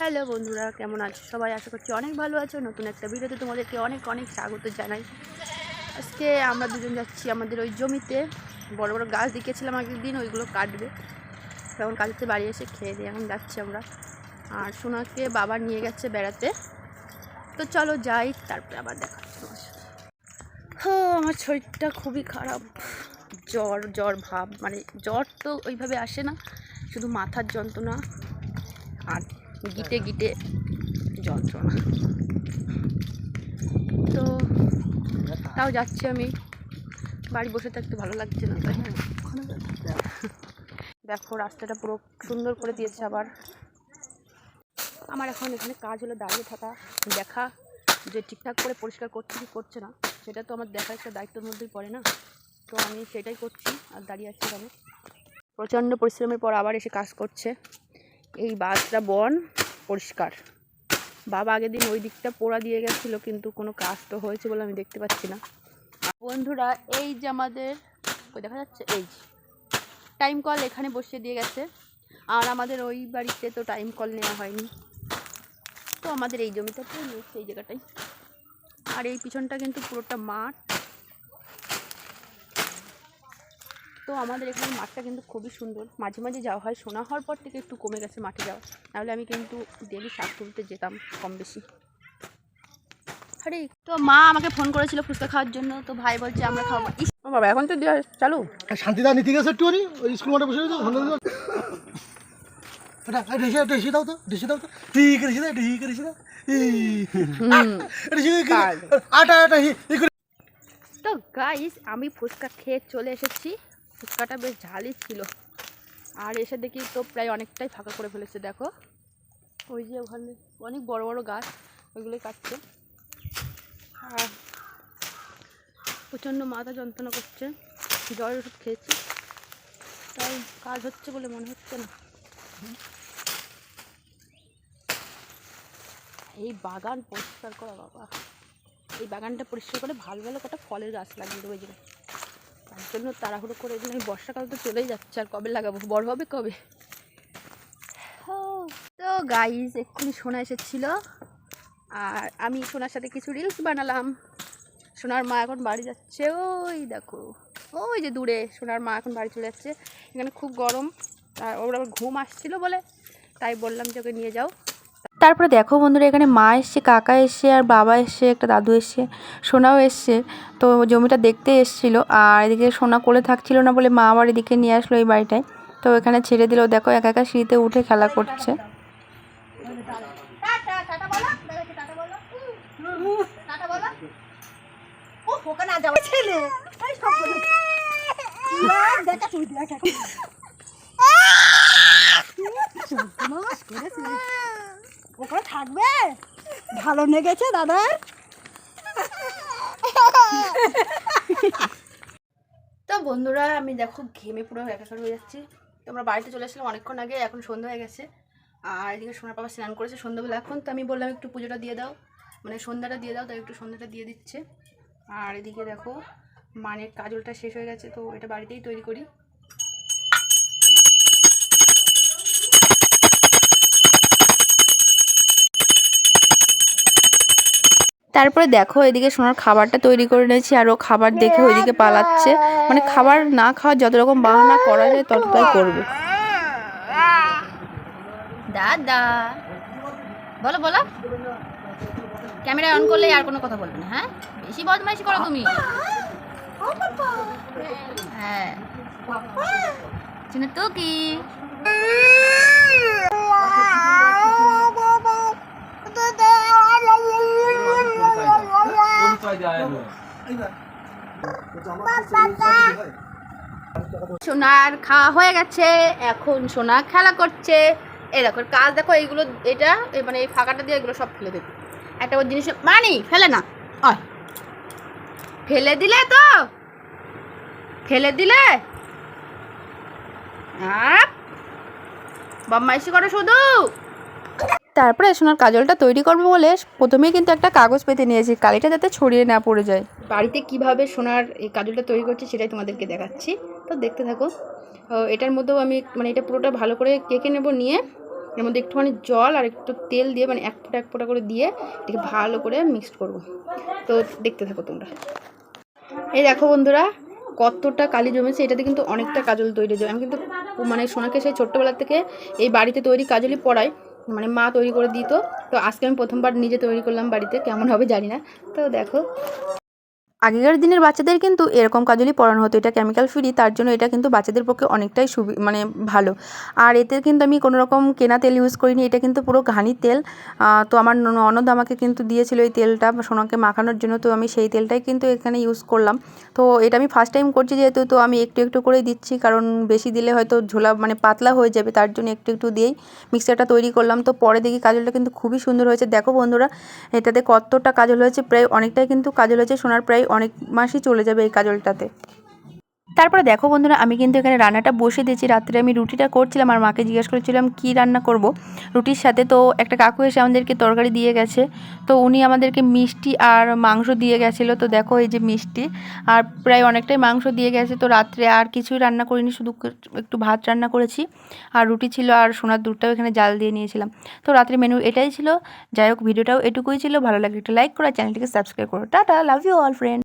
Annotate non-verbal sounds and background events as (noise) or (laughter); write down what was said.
Hello বন্ধুরা, কেমন আছো? সবাই আশা করছি অনেক ভালো আছো। নতুন একটা ভিডিওতে তোমাদেরকে অনেক অনেক স্বাগত জানাই। আজকে আমরা দুজন যাচ্ছি আমাদের ওই জমিতে। বড় বড় গাছ দিকেছিলাম আগের দিন, ওইগুলো কাটবে। তখন কালকে বাড়ি এসে খেয়ে দিয়ে এখন যাচ্ছি আমরা। আর সোনাকে বাবা নিয়ে গেছে বেড়াতে। তো চলো যাই, তারপরে আবার দেখা তোমার সাথে। হো, আমার শরীরটা খুবই খারাপ। জ্বর জ্বর ভাব মানে জ্বর তো ওইভাবে আসে না, শুধু মাথার যন্ত্রণা। আর গিটে গিটে যন্ত্রণা। তো তাও যাচ্ছি আমি। বাড়ি বসে থাকতে ভালো লাগছে না, তাই দেখো, রাস্তাটা পুরো সুন্দর করে দিয়েছে আবার। আমার এখন এখানে কাজ হলো দাঁড়িয়ে থাকা, দেখা যে ঠিকঠাক করে পরিষ্কার করছে কি করছে না, সেটা তো আমার দেখার একটা দায়িত্বের মধ্যেই পড়ে না। তো আমি সেটাই করছি আর দাঁড়িয়ে আছি এখানে। প্রচণ্ড পরিশ্রমের পর আবার এসে কাজ করছে। এই বাসটা বন পরিষ্কার। বাবা আগের দিন ওই দিকটা পোড়া দিয়ে গেছিল, কিন্তু কোনো কাজ তো হয়েছে বলে আমি দেখতে পাচ্ছি না। বন্ধুরা, এই যে আমাদের, ওই দেখা যাচ্ছে, এই টাইম কল এখানে বসিয়ে দিয়ে গেছে। আর আমাদের ওই বাড়িতে তো টাইম কল নেওয়া হয়নি। তো আমাদের এই জমিটাতেই নিয়েছে এই জায়গাটাই। আর এই পিছনটা কিন্তু পুরোটা মাঠ। তো আমাদের এখানে মাঠটা কিন্তু খুবই সুন্দর। মাঝে মাঝে যাওয়া হয় শোনা হওয়ার পর থেকে একটু কমে গেছে মাঠে যাওয়া। নাহলে আমি কিন্তু ডেলি শাক তুলতে যেতাম কম বেশি। আরে তো মা আমাকে ফোন করেছিল ফুচকা খাওয়ার জন্য তো ভাই বলছে আমরা খাব। বাবা এখন তো চালু? শান্তিদা নিতে গেছে একটু ওই স্কুল মাঠে বসে দাও তো রেসে দাও তো। ঠিক রেসে দাও ঠিক রেসে দাও আটা আটা হি হি করে। তো গাইস আমি ফুচকা খেয়ে চলে এসেছি। ফুচকাটা বেশ ঝালই ছিল। আর এসে দেখি তো প্রায় অনেকটাই ফাঁকা করে ফেলেছে, দেখো। ওই যে ওখানে অনেক বড় বড় গাছ, ওইগুলোই কাটছে। আর প্রচণ্ড মাথা যন্ত্রণা করছে। জ্বরের ওষুধ খেয়েছি। তাই কাজ হচ্ছে বলে মনে হচ্ছে না। এই বাগান পরিষ্কার করা, বাবা। এই বাগানটা পরিষ্কার করে ভালো ভালো কটা ফলের গাছ লাগিয়ে দেবো তার জন্য তাড়াহুড়ো করে এই বর্ষাকাল তো চলেই যাচ্ছে আর কবে লাগাবো? বড় হবে কবে? ও, তো গাইজ এক্ষুনি সোনা এসেছিল। আর আমি সোনার সাথে কিছু রিলস বানালাম। সোনার মা এখন বাড়ি যাচ্ছে। ওই দেখো ওই যে দূরে সোনার মা এখন বাড়ি চলে যাচ্ছে। এখানে খুব গরম আর ওর আবার ঘুম আসছিল বলে তাই বললাম যে ওকে নিয়ে যাও। তারপরে দেখো বন্ধুরা এখানে মা এসছে কাকা এসছে আর বাবা এসছে একটা দাদু এসছে সোনাও এসছে। তো জমিটা দেখতে এসছিল আর এদিকে সোনা কোলে থাকছিল না বলে মা আবার এদিকে নিয়ে আসলো এই বাড়িটায়। তো এখানে ছেড়ে দিল দেখো একা একা সিঁড়িতে উঠে খেলা করছে। (laughs) ওখানে থাকবে? ভালো লেগেছে, দাদা? তো বন্ধুরা, আমি দেখো ঘেমে পুরো একাকার হয়ে যাচ্ছি। তো আমরা বাড়িতে চলে আসলাম অনেকক্ষণ আগে, এখন সন্ধ্যা হয়ে গেছে। আর এদিকে সোনার বাবা স্নান করেছে সন্ধ্যাবেলা এখন, তো আমি বললাম একটু পুজোটা দিয়ে দাও। মানে সন্ধ্যাটা দিয়ে দাও, তাই একটু সন্ধ্যাটা দিয়ে দিচ্ছে। আর এদিকে দেখো, মানের কাজলটা শেষ হয়ে গেছে, তো এটা বাড়িতেই তৈরি করি। তারপরে দেখো এদিকে সোনার খাবারটা তৈরি করে নিয়েছি আর ও খাবার দেখে ওইদিকে পালাচ্ছে। মানে খাবার না খাওয়ার যত রকম বাহানা করা যায় ততটাই করবে। দাদা, বলো বলো। ক্যামেরা অন করলে আর কোনো কথা বলবে না হ্যাঁ? বেশি বদমাইশি করো তুমি। হ্যাঁ। চিনে তো কি? সোনার খাওয়া হয়ে গেছে এখন সোনা খেলা করছে। এই দেখো কাজ দেখো এইগুলো এটা মানে এই ফাঁকাটা দিয়ে এগুলো সব ফেলে দেবে। একটা ওর জিনিস মানি ফেলে না ফেলে দিলে তো ফেলে দিলে। আপ, বদমাইশি করো শুধু। তারপরে সোনার কাজলটা তৈরি করব বলে প্রথমেই কিন্তু একটা কাগজ পেতে নিয়েছি, কালিটা যাতে ছড়িয়ে না পড়ে যায়। বাড়িতে কীভাবে সোনার এই কাজলটা তৈরি করছি সেটাই তোমাদেরকে দেখাচ্ছি। তো দেখতে থাকো এটার মধ্যেও আমি মানে এটা পুরোটা ভালো করে কেকে নেব নিয়ে, এর মধ্যে একটুখানি জল আর একটু তেল দিয়ে মানে এক ফোঁটা এক ফোঁটা করে দিয়ে এটাকে ভালো করে মিক্সড করব। তো দেখতে থাকো তোমরা। এই দেখো বন্ধুরা, কতটা কালি জমেছে, এটাতে কিন্তু অনেকটা কাজল তৈরি যাবে আমি কিন্তু মানে সোনাকে সেই ছোট্টবেলা থেকে এই বাড়িতে তৈরি কাজলই পড়াই। মানে মা তৈরি করে দিত। তো আজকে আমি প্রথমবার নিজে তৈরি করলাম বাড়িতে, কেমন হবে জানি না। তো দেখো। আগেকার দিনের বাচ্চাদের কিন্তু এরকম কাজলই পরানো হতো, এটা কেমিক্যাল ফ্রি তার জন্য এটা কিন্তু বাচ্চাদের পক্ষে অনেকটাই সুবি মানে ভালো। আর এতে কিন্তু আমি কোনো রকম কেনা তেল ইউজ করিনি, এটা কিন্তু পুরো ঘানি তেল। তো আমার ননদ আমাকে কিন্তু দিয়েছিল এই তেলটা, সোনাকে মাখানোর জন্য, তো আমি সেই তেলটাই কিন্তু এখানে ইউজ করলাম। তো এটা আমি ফার্স্ট টাইম করছি যেহেতু, তো আমি একটু একটু করেই দিচ্ছি, কারণ বেশি দিলে হয়তো ঝোলা মানে পাতলা হয়ে যাবে, তার জন্য একটু একটু দিয়েই মিক্সারটা তৈরি করলাম। তো পরে দেখি কাজলটা কিন্তু খুবই সুন্দর হয়েছে। দেখো বন্ধুরা, এটাতে কতটা কাজল হয়েছে, প্রায় অনেকটাই কিন্তু কাজল হয়েছে, সোনার প্রায় অনেক মাসই চলে যাবে এই কাজলটাতে। তারপরে দেখো বন্ধুরা, আমি কিন্তু এখানে রান্নাটা বসে দিয়েছি। রাত্রে আমি রুটিটা করছিলাম আর মাকে জিজ্ঞেস করেছিলাম, কি রান্না করব? রুটির সাথে তো একটা কাকু এসে আমাদেরকে তরকারি দিয়ে গেছে। তো উনি আমাদেরকে মিষ্টি আর মাংস দিয়ে গেছিল। তো দেখো এই যে মিষ্টি, আর প্রায় অনেকটাই মাংস দিয়ে গেছে। তো রাত্রে আর কিছুই রান্না করিনি, শুধু একটু ভাত রান্না করেছি। আর রুটি ছিল আর সোনার দুধটাও এখানে জাল দিয়ে নিয়েছিলাম। তো রাত্রে মেনু এটাই ছিল। যাই হোক, ভিডিওটাও এটুকুই ছিল। ভালো লাগলে একটা লাইক করো চ্যানেলটিকে সাবস্ক্রাইব করো। Tata love you all friend